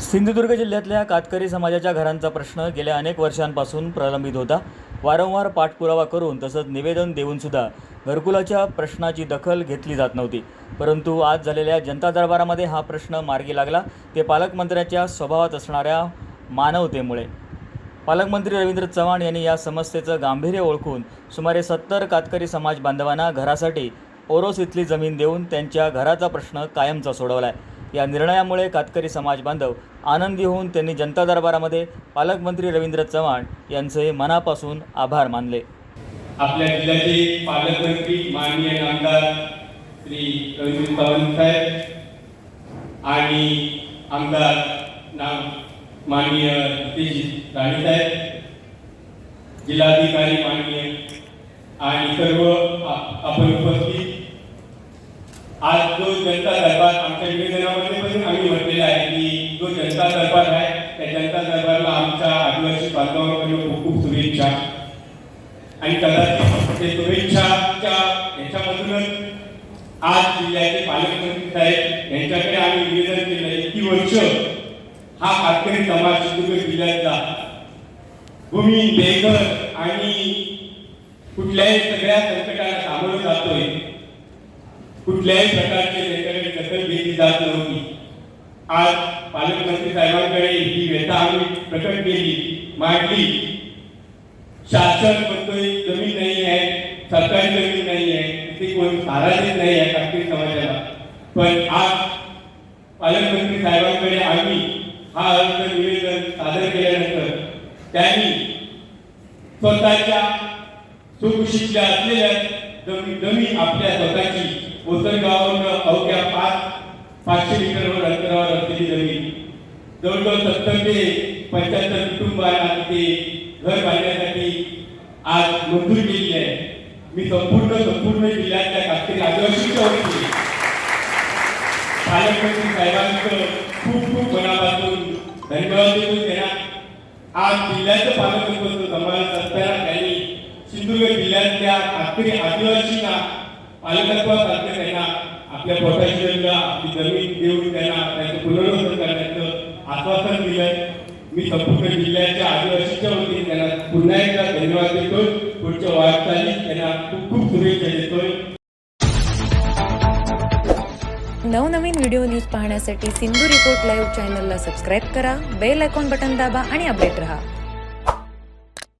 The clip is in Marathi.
सिंधुदुर्ग जिल्ह्यातल्या कातकरी समाजाच्या घरांचा प्रश्न गेल्या अनेक वर्षांपासून प्रलंबित होता. वारंवार पाठपुरावा करून तसंच निवेदन देऊनसुद्धा घरकुलाच्या प्रश्नाची दखल घेतली जात नव्हती. परंतु आज झालेल्या जनता दरबारामध्ये हा प्रश्न मार्गी लागला. ते पालकमंत्र्याच्या स्वभावात असणाऱ्या मानवतेमुळे. पालकमंत्री रवींद्र चव्हाण यांनी या समस्येचं गांभीर्य ओळखून सुमारे सत्तर कातकरी समाज बांधवांना घरासाठी ओरोस इथली जमीन देऊन त्यांच्या घराचा प्रश्न कायमचा सोडवला आहे या निर्णयामुळे कातकरी समाज बांधव आनंदी होऊन त्यांनी जनता दरबारामध्ये पालकमंत्री रवींद्र चव्हाण यांचे मनापासून आभार मानले. आपल्या जिल्ह्याचे पालकमंत्री माननीय आमदार श्री रवींद्र चव्हाण साहेब आणि आमदार नाम माननीय नितेश राणे साहेब जिल्हाधिकारी माननीय आणि सर्व आपण उपस्थित आज जो जनता दरबार आमच्या निवेदनामध्ये पण आम्ही म्हटलेला आहे. की जो जनता दरबार आहे त्या जनता दरबारला आमच्या आदिवासी बांधवांकडून खूप खूप शुभेच्छा. आणि कदाचित ते शुभेच्छाच्या ह्याच्यामधूनच आज जिल्ह्याचे पालकमंत्री साहेब यांच्याकडे आम्ही निवेदन केलं इतकी वर्ष हा कातकरी समाज सिंधुदुर्ग जिल्ह्यातला भूमी बेघर आणि कुठल्याही सगळ्या संकटाला सामोरं जातोय. कुठल्याही प्रकारचे त्यांच्याकडे दखल घेतली जात नव्हती. आज पालकमंत्री साहेबांकडे ही व्यथा आम्ही प्रकट केली. मांडली. शासन म्हणतोय जमीन नाही आहे सरकारी जमीन नाही आहे तिथे कोण साराजीत नाही आहे काश्मीर समाजाला. पण आज पालकमंत्री साहेबांकडे आम्ही हा अर्ज निवेदन सादर केल्यानंतर त्यांनी स्वतःच्या सुखुशीतल्या असलेल्या जमीन जमीन आपल्या स्वतःची ओसरगावावरून अवघ्या पाच पाचशे मीटरवर अंतरावर असलेली जमीन जवळजवळ सत्तर ते पंच्याहत्तर कुटुंबांना तिथे घर बांधण्यासाठी आज मंजूर केली आहे. मी संपूर्ण संपूर्ण जिल्ह्यातल्या कातकरी आदिवासीच्या वतीने पालकमंत्री साहेबांचं खूप खूप मनापासून धन्यवाद देतो त्यांना. आज जिल्ह्याचं पालकमंत्री सांभाळत असताना त्यांनी सिंधुदुर्ग जिल्ह्यातल्या कातकरी आदिवासींना पालकत्वासारखं त्यांना. आपल्या पोटाची आपली जमीन देऊन त्यांना त्यांचं पुनर्वसन करण्याचं आश्वासन दिलंय. मी संपूर्ण जिल्ह्याच्या आदिवासीच्या वतीने त्यांना पुन्हा एकदा धन्यवाद देतोय. पुढच्या वाटचाली त्यांना खूप खूप शुभेच्छा देतोय. नवनवीन व्हिडिओ न्यूज पाहण्यासाठी सिंधू रिपोर्ट लाईव्ह चॅनलला सबस्क्राईब करा बेल आयकॉन बटन दाबा आणि अपडेट रहा.